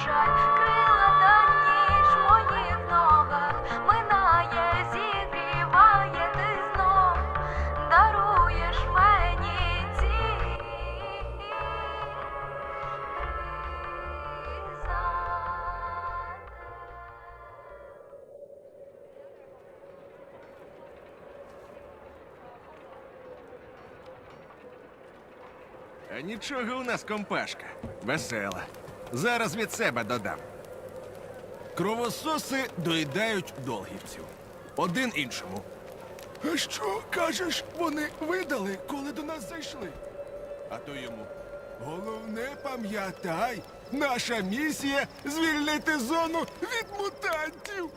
крила та ніж моїх ногах, минає, зігріває ти знов, даруєш мені ці е, Нічого у нас компашка. Весела. Зараз від себе додам. Кровососи доїдають долгівців. Один іншому. А що кажеш, вони видали, коли до нас зайшли? А то йому. Головне пам'ятай, наша місія звільнити зону від мутантів.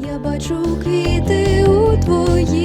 Я бачу квіти у твоїх